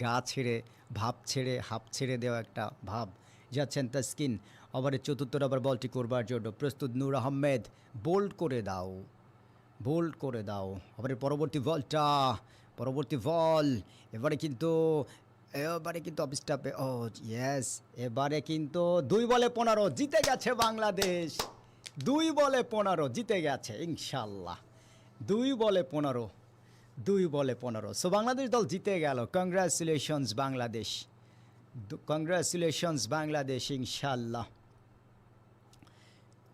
গা ছেড়ে, ভাব ছেড়ে হাফ ছেড়ে দেওয়া একটা ভাব। যাচ্ছেন তাস্কিন ওভারের চতুর্থ ওভার বলটি করবার জন্য। প্রস্তুত নূর আহমেদ, বোল্ড করে দাও। বোল্ড করে দাও। ওভারের পরবর্তী বলটা, পরবর্তী বল। এবারে কিন্তু এবারে কিন্তু অফিস স্টাফে ও ইয়েস এবারে কিন্তু দুই বলে পনেরো, জিতে গেছে বাংলাদেশ। দুই বলে পনেরো, জিতে গেছে, ইনশাল্লাহ। দুই বলে পনেরো। দুই বলে পনেরো। সো বাংলাদেশ দল জিতে গেল। কংগ্রাচুলেশনস বাংলাদেশ। কংগ্রাচুলেশনস বাংলাদেশ ইনশাল্লাহ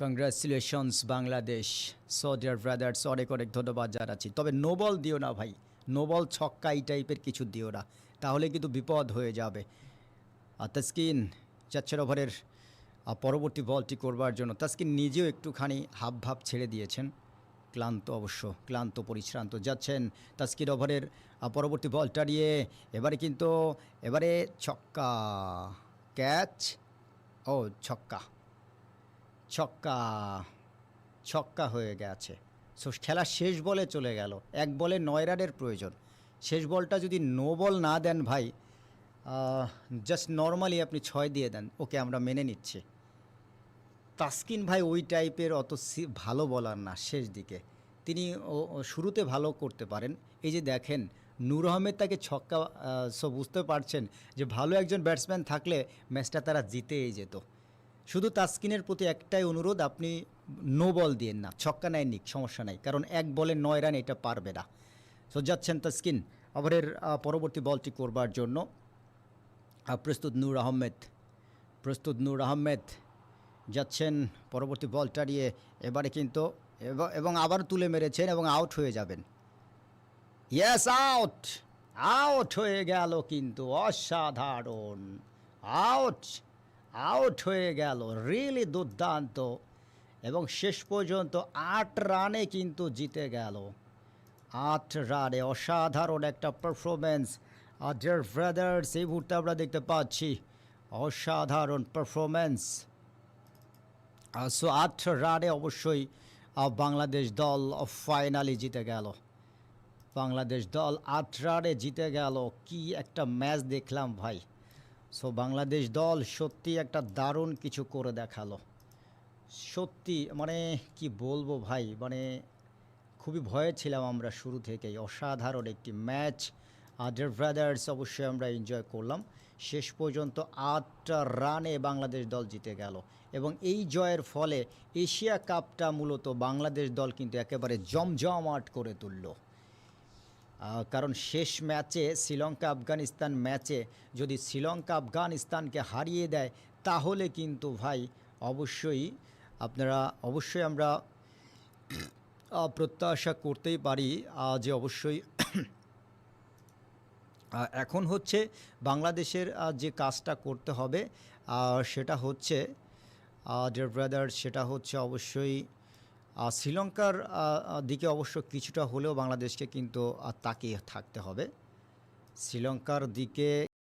congratulations Bangladesh. So dear brothers অনেক অনেক ধন্যবাদ জানাচ্ছি। তবে নোবল দিও না ভাই। নোবল ছক্কা এই টাইপের কিছু দিও না। তাহলে কিন্তু বিপদ হয়ে যাবে। আর তাস্কিন চাচ্ছের ওভারের পরবর্তী বলটি করবার জন্য, তাস্কিন নিজেও একটুখানি হাব ভাব ছেড়ে দিয়েছেন। ক্লান্ত অবশ্য, ক্লান্ত, পরিশ্রান্ত। যাচ্ছেন তাস্কির ওভারের পরবর্তী বলটা নিয়ে এবারে কিন্তু, এবারে ছক্কা ক্যাচ ও ছক্কা ছক্কা ছক্কা হয়ে গেছে। সো খেলা শেষ বলে চলে গেল। এক বলে নয় রানের প্রয়োজন। শেষ বলটা যদি নো বল না দেন ভাই জাস্ট নর্মালি আপনি ছয় দিয়ে দেন। ওকে আমরা মেনে নিচ্ছি। তাসকিন ভাই ওই টাইপের অত ভালো বলার না, শেষ দিকে। তিনি ও- শুরুতে ভালো করতে পারেন। এই যে দেখেন, নূর আহমেদ তাকে ছক্কা সো বুঝতে পারছেন যে ভালো একজন ব্যাটসম্যান থাকলে ম্যাচটা তারা জিতেই যেত। শুধু তাসকিনের প্রতি একটাই অনুরোধ, আপনি নো বল দিয়েন না, ছক্কা নেয় নিক, সমস্যা নাই। কারণ এক বলে নয় রান এটা পারবে না। সো যাচ্ছেন তাসকিন, ওভারের পরবর্তী বলটি করবার জন্য। প্রস্তুত নূর আহমেদ, প্রস্তুত নূর আহমেদ। যাচ্ছেন পরবর্তী বলটা নিয়ে এবারে কিন্তু এব- আবার তুলে মেরেছেন এবং আউট হয়ে যাবেন। ইয়েস আউট আউট হয়ে গেল কিন্তু অসাধারণ। আউট আউট হয়ে গেল রিয়েলি দুর্দান্ত। এবং শেষ পর্যন্ত আট রানে কিন্তু জিতে গেল। আট রানে অসাধারণ একটা পারফরমেন্স আর ব্রাদার্স এই মুহূর্তে আমরা দেখতে পাচ্ছি অসাধারণ পারফরমেন্স সো আট রানে অবশ্যই বাংলাদেশ দল ফাইনালি জিতে গেল। বাংলাদেশ দল আট রানে জিতে গেল। কি একটা ম্যাচ দেখলাম ভাই। সো বাংলাদেশ দল সত্যি একটা দারুণ কিছু করে দেখাল। সত্যি মানে কি বলব ভাই মানে খুবই ভয়ে ছিলাম আমরা শুরু থেকেই। অসাধারণ একটি ম্যাচ আদার ব্রাদার্স অবশ্যই আমরা এনজয় করলাম। শেষ পর্যন্ত আটটা রানে বাংলাদেশ দল জিতে গেল। এবং এই জয়ের ফলে এশিয়া কাপটা মূলত বাংলাদেশ দল কিন্তু একেবারে জমজমাট করে তুলল। কারণ শেষ ম্যাচে শ্রীলঙ্কা, আফগানিস্তান ম্যাচে যদি শ্রীলঙ্কা, আফগানিস্তানকে হারিয়ে দেয়, তাহলে কিন্তু ভাই অবশ্যই আপনারা, অবশ্যই আমরা প্রত্যাশা করতেই পারি যে অবশ্যই এখন হচ্ছে বাংলাদেশের যে কাজটা করতে হবে সেটা হচ্ছে ডিয়ার ব্রাদার সেটা হচ্ছে অবশ্যই শ্রীলঙ্কার দিকে অবশ্য কিছুটা হলেও বাংলাদেশকে কিন্তু তাকিয়ে থাকতে হবে। শ্রীলঙ্কার দিকে